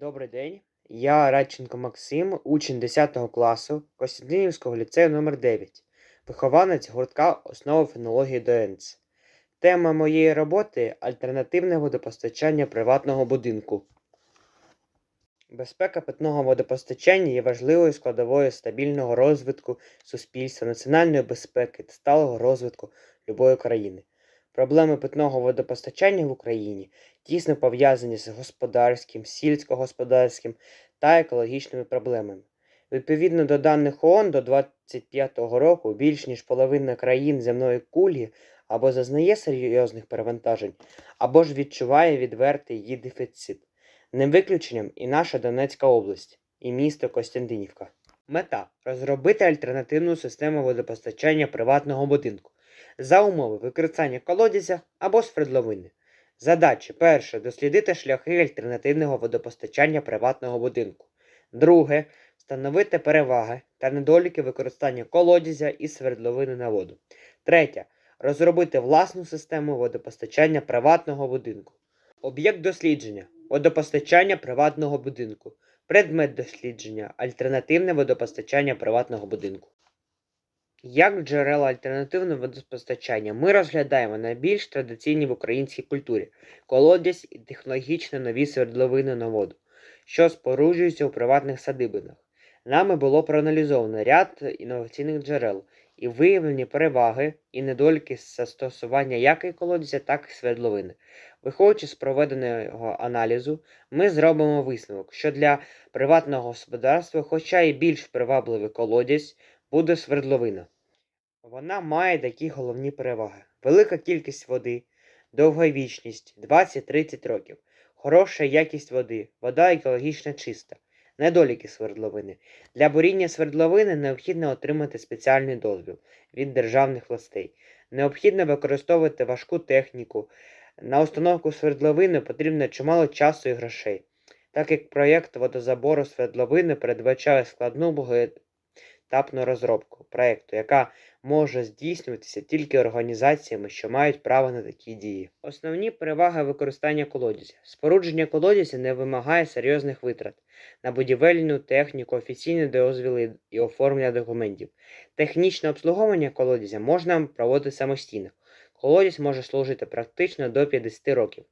Добрий день. Я Радченко Максим, учень 10 класу Костянтинівського ліцею номер 9 вихованець гуртка основи фенології ДОЕНЦ. Тема моєї роботи альтернативне водопостачання приватного будинку. Безпека питного водопостачання є важливою складовою стабільного розвитку суспільства, національної безпеки та сталого розвитку любої країни. Проблеми питного водопостачання в Україні тісно пов'язані з господарським, сільськогосподарським та екологічними проблемами. Відповідно до даних ООН до 2025 року більш ніж половина країн земної кулі або зазнає серйозних перевантажень, або ж відчуває відвертий її дефіцит. Не виключенням і наша Донецька область, і місто Костянтинівка. Мета розробити альтернативну систему водопостачання приватного будинку за умови використання колодязя або свердловини. Задачі перше дослідити шляхи альтернативного водопостачання приватного будинку. Друге встановити переваги та недоліки використання колодязя і свердловини на воду. Третє розробити власну систему водопостачання приватного будинку. Об'єкт дослідження водопостачання приватного будинку. Предмет дослідження альтернативне водопостачання приватного будинку. Як джерела альтернативного водопостачання ми розглядаємо найбільш традиційні в українській культурі колодязь і технологічно нові свердловини на воду, що споруджуються у приватних садибинах. Нами було проаналізовано ряд інноваційних джерел і виявлені переваги і недоліки застосування як і колодязя, так і свердловини. Виходячи з проведеного аналізу, ми зробимо висновок, що для приватного господарства, хоча і більш привабливий колодязь, буде свердловина. Вона має такі головні переваги: велика кількість води, довговічність 20-30 років, хороша якість води, вода екологічно чиста, недоліки свердловини. Для буріння свердловини необхідно отримати спеціальний дозвіл від державних властей. Необхідно використовувати важку техніку. На установку свердловини потрібно чимало часу і грошей, так як проєкт водозабору свердловини передбачає складну багатоетапну розробку проєкту, яка може здійснюватися тільки організаціями, що мають право на такі дії. Основні переваги використання колодязя. Спорудження колодязя не вимагає серйозних витрат на будівельну техніку, офіційні дозвіли і оформлення документів. Технічне обслуговування колодязя можна проводити самостійно. Колодязь може служити практично до 50 років.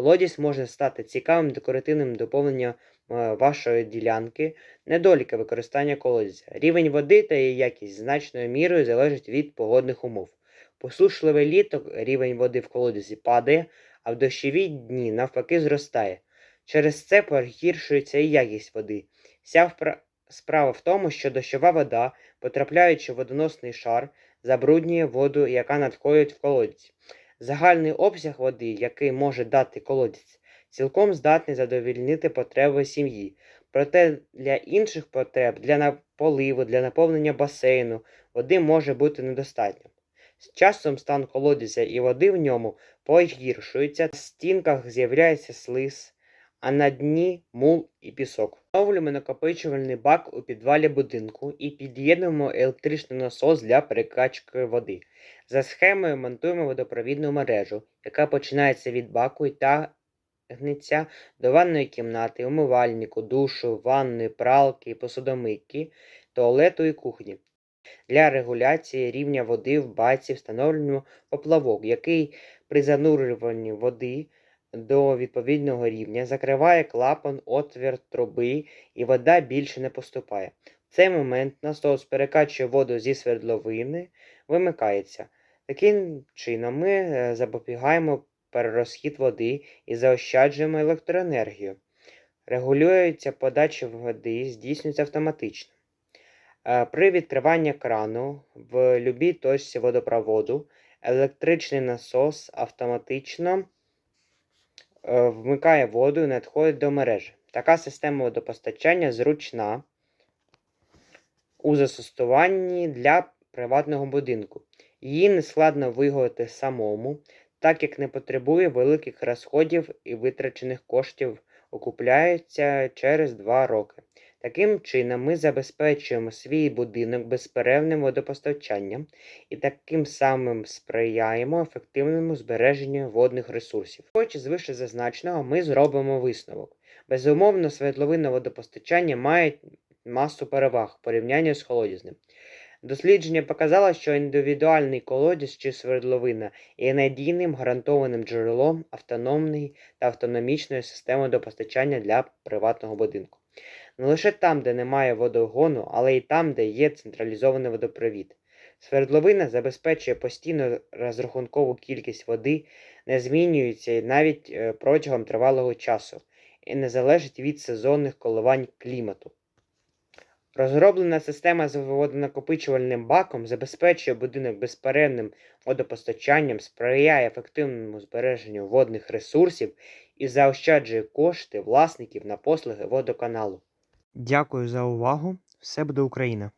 Колодязь може стати цікавим декоративним доповненням е, вашої ділянки, недоліки використання колодязя. Рівень води та її якість значною мірою залежить від погодних умов. Посушливе літо рівень води в колодязі падає, а в дощові дні навпаки зростає. Через це погіршується і якість води. Вся справа в тому, що дощова вода, потрапляючи в водоносний шар, забруднює воду, яка надходить в колодязь. Загальний обсяг води, який може дати колодязь, цілком здатний задовільнити потреби сім'ї. Проте для інших потреб, для поливу, для наповнення басейну, води може бути недостатньо. З часом стан колодязя і води в ньому погіршується, в стінках з'являється слиз, а на дні мул і пісок. Встановлюємо накопичувальний бак у підвалі будинку і під'єднуємо електричний насос для перекачки води. За схемою монтуємо водопровідну мережу, яка починається від баку і тягнеться до ванної кімнати, умивальнику, душу, ванної, пралки, посудомийки, туалету і кухні. Для регуляції рівня води в баці встановлюємо поплавок, який при занурюванні води до відповідного рівня закриває клапан отвір труби і вода більше не поступає. В цей момент насос перекачує воду зі свердловини, вимикається. Таким чином ми е, запобігаємо перерозхід води і заощаджуємо електроенергію. Регулюється подача води, здійснюється автоматично. Е, При відкриванні крану в будь-якій точці водопроводу електричний насос автоматично вмикає воду і надходить до мережі. Така система водопостачання зручна у застосуванні для приватного будинку. Її нескладно виготовити самому, так як не потребує великих розходів і витрачених коштів окупляється через 2 роки. Таким чином, ми забезпечуємо свій будинок безперервним водопостачанням і таким самим сприяємо ефективному збереженню водних ресурсів. Хоч з вище зазначеного, ми зробимо висновок. Безумовно, свердловинне водопостачання має масу переваг в порівнянні з колодязним. Дослідження показало, що індивідуальний колодязь чи свердловина є надійним гарантованим джерелом автономної та автономічної системи водопостачання для приватного будинку. Не лише там, де немає водогону, але й там, де є централізований водопровід. Свердловина забезпечує постійну розрахункову кількість води, не змінюється навіть е, протягом тривалого часу і не залежить від сезонних коливань клімату. Розроблена система з водонакопичувальним баком забезпечує будинок безперервним водопостачанням, сприяє ефективному збереженню водних ресурсів і заощаджує кошти власників на послуги водоканалу. Дякую за увагу. Все буде Україна!